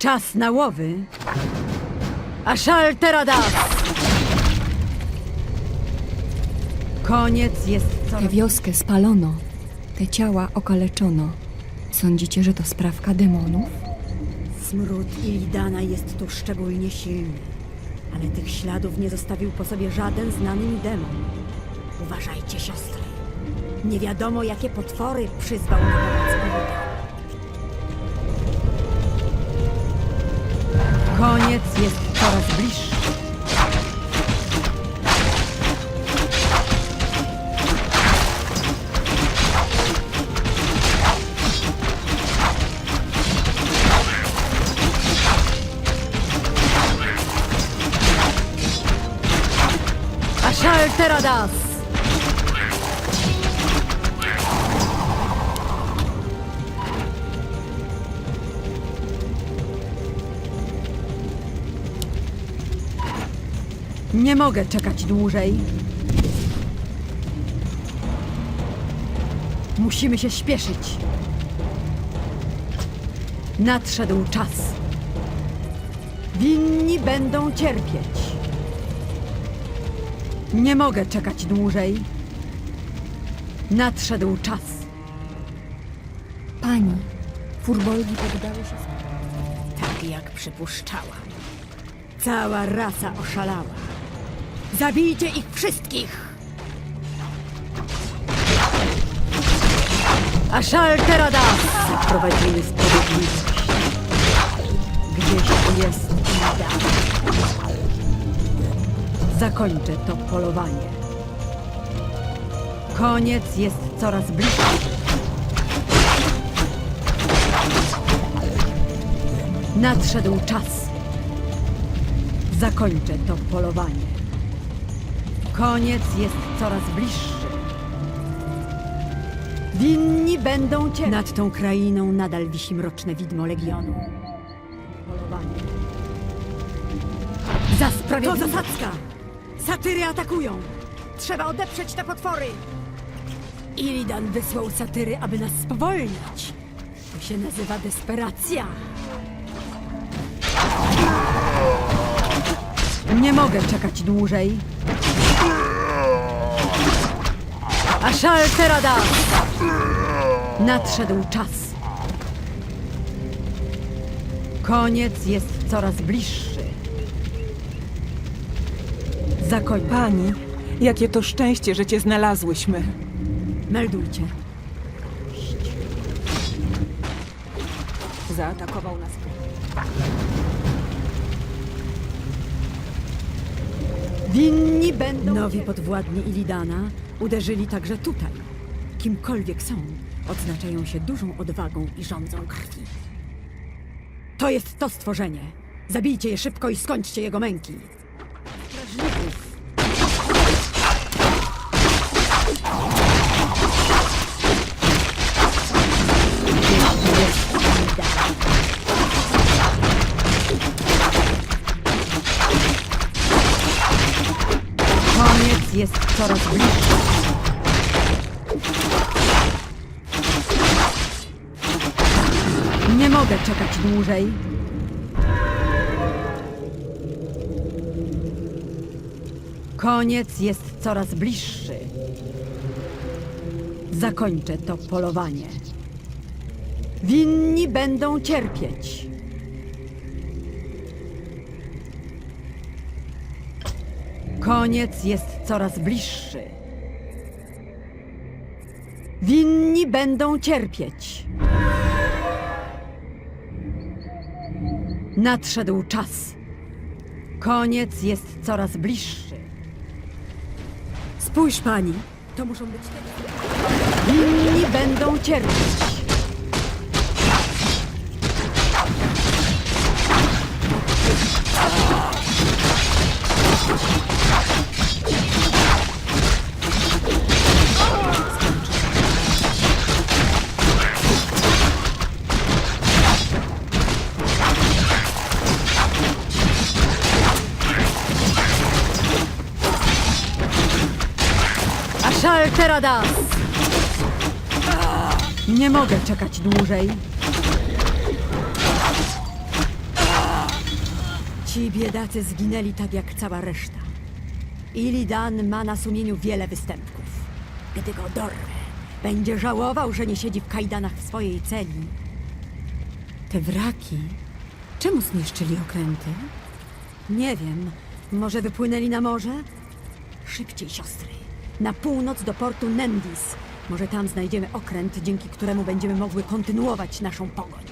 Czas na łowy. Aszalteradas! Koniec jest co... Tę wioskę spalono, te ciała okaleczono. Sądzicie, że to sprawka demonów? Smród Ilidana jest tu szczególnie silny, ale tych śladów nie zostawił po sobie żaden znany mi demon. Uważajcie, siostry. Nie wiadomo, jakie potwory przyzwał na pomoc Illidan. Koniec jest coraz bliższy. Nie mogę czekać dłużej. Musimy się śpieszyć. Nadszedł czas. Winni będą cierpieć. Nie mogę czekać dłużej. Nadszedł czas. Pani, furbolgi poddały się... Tak jak przypuszczałam. Cała rasa oszalała. Zabijcie ich wszystkich! Aszalteradas! Zaprowadzimy sprawiedliwość. Gdzieś jest Ida. Zakończę to polowanie. Koniec jest coraz bliższy. Nadszedł czas. Zakończę to polowanie. Koniec jest coraz bliższy. Winni będą cię. Nad tą krainą nadal wisi mroczne widmo Legionu. Polowanie. Za sprawiedliwość. To zasadzka! Satyry atakują! Trzeba odeprzeć te potwory! Illidan wysłał satyry, aby nas spowolnić. To się nazywa desperacja. Nie mogę czekać dłużej. Aszalteradas! Nadszedł czas. Koniec jest coraz bliższy. Zakoń... Pani, jakie to szczęście, że cię znalazłyśmy. Meldujcie. Zaatakował nas. Winni będą... Nowi podwładni Ilidana uderzyli także tutaj. Kimkolwiek są, odznaczają się dużą odwagą i rządzą krwi. To jest to stworzenie. Zabijcie je szybko i skończcie jego męki. Jest coraz bliższy. Nie mogę czekać dłużej. Koniec jest coraz bliższy. Zakończę to polowanie. Winni będą cierpieć. Koniec jest coraz bliższy. Winni będą cierpieć. Nadszedł czas. Koniec jest coraz bliższy. Spójrz pani, to muszą być te. Będą cierpieć. Aszalteradas! Nie mogę czekać dłużej. Ci biedacy zginęli tak jak cała reszta. Illidan ma na sumieniu wiele występków. Gdy go dorwę, będzie żałował, że nie siedzi w kajdanach w swojej celi. Te wraki... Czemu zniszczyli okręty? Nie wiem. Może wypłynęli na morze? Szybciej, siostry. Na północ do portu Nendis. Może tam znajdziemy okręt, dzięki któremu będziemy mogły kontynuować naszą pogoń.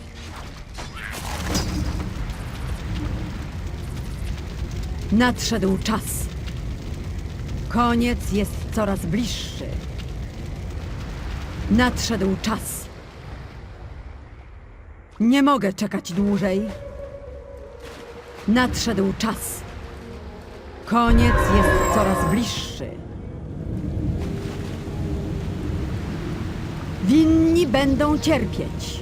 Nadszedł czas. Koniec jest coraz bliższy. Nadszedł czas. Nie mogę czekać dłużej. Nadszedł czas. Koniec jest coraz bliższy. Winni będą cierpieć.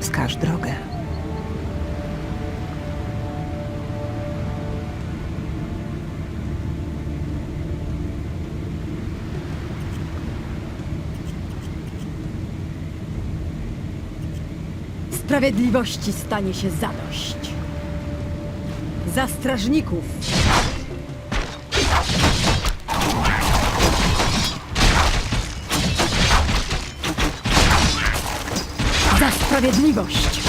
Wskaż drogę. Sprawiedliwości stanie się zadość. Za strażników. Za sprawiedliwość.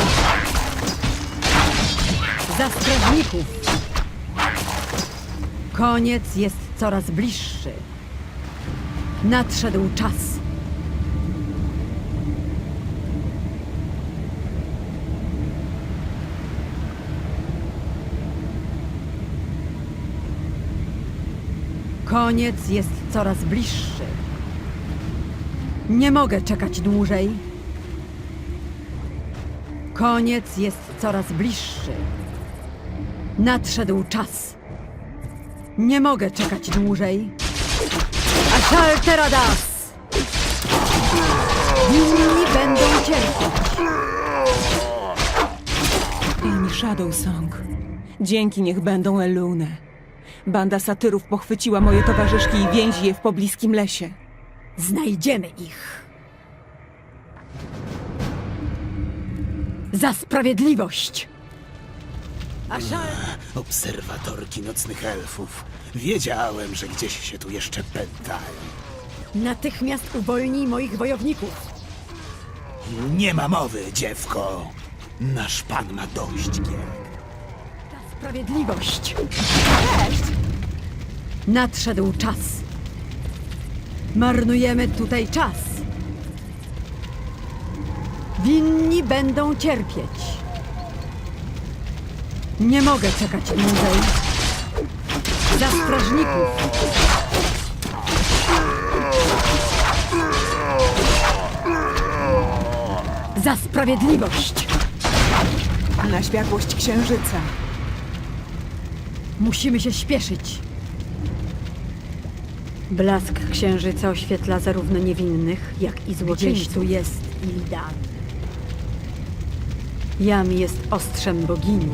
Za strażników. Koniec jest coraz bliższy. Nadszedł czas. Koniec jest coraz bliższy. Nie mogę czekać dłużej. Koniec jest coraz bliższy. Nadszedł czas. Nie mogę czekać dłużej. Ashalteradas! Winni będą cierpieć. Amy Shadow Song. Dzięki niech będą Elune. Banda satyrów pochwyciła moje towarzyszki i więzi je w pobliskim lesie. Znajdziemy ich. Za sprawiedliwość! Ashal... Obserwatorki nocnych elfów. Wiedziałem, że gdzieś się tu jeszcze pętają. Natychmiast uwolnij moich wojowników. Nie ma mowy, dziewko. Nasz pan ma dość gier. Sprawiedliwość! Nadszedł czas. Marnujemy tutaj czas. Winni będą cierpieć. Nie mogę czekać dłużej. Za strażników! Za sprawiedliwość! Na światłość księżyca. Musimy się śpieszyć. Blask księżyca oświetla zarówno niewinnych, jak i. Gdzieś tu jest Ildan. Jam jest ostrzem bogini.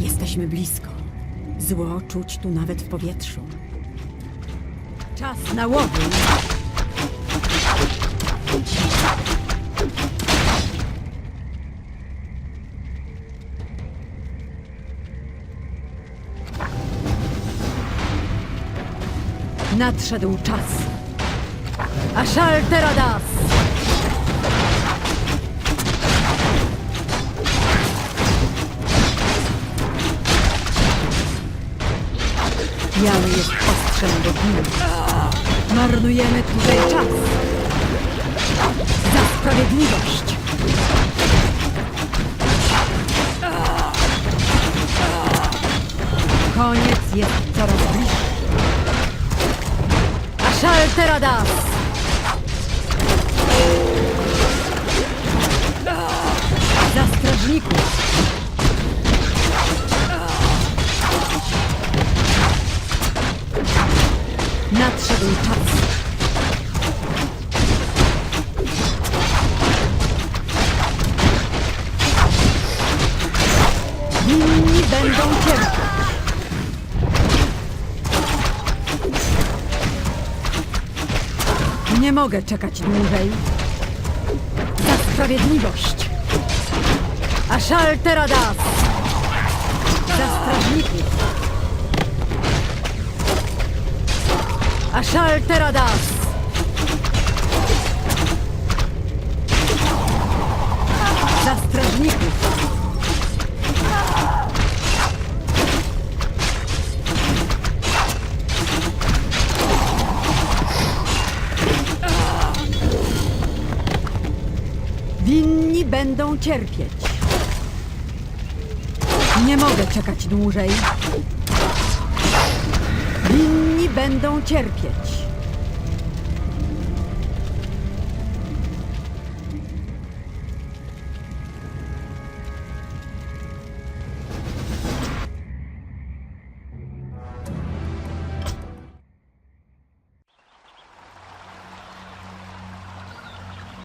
Jesteśmy blisko. Zło czuć tu nawet w powietrzu. Czas na łowy. Nadszedł czas. Ashalteradas! Jan jest ostrzem bogini. Marnujemy tutaj czas. Za sprawiedliwość! Koniec jest coraz bliższy. Ashalteradas! Za strażników! Nie mogę czekać dłużej. Za sprawiedliwość! Ashal Teradas! Za strażników! Ashal Teradas! Za strażników! Będą cierpieć. Nie mogę czekać dłużej. Winni będą cierpieć.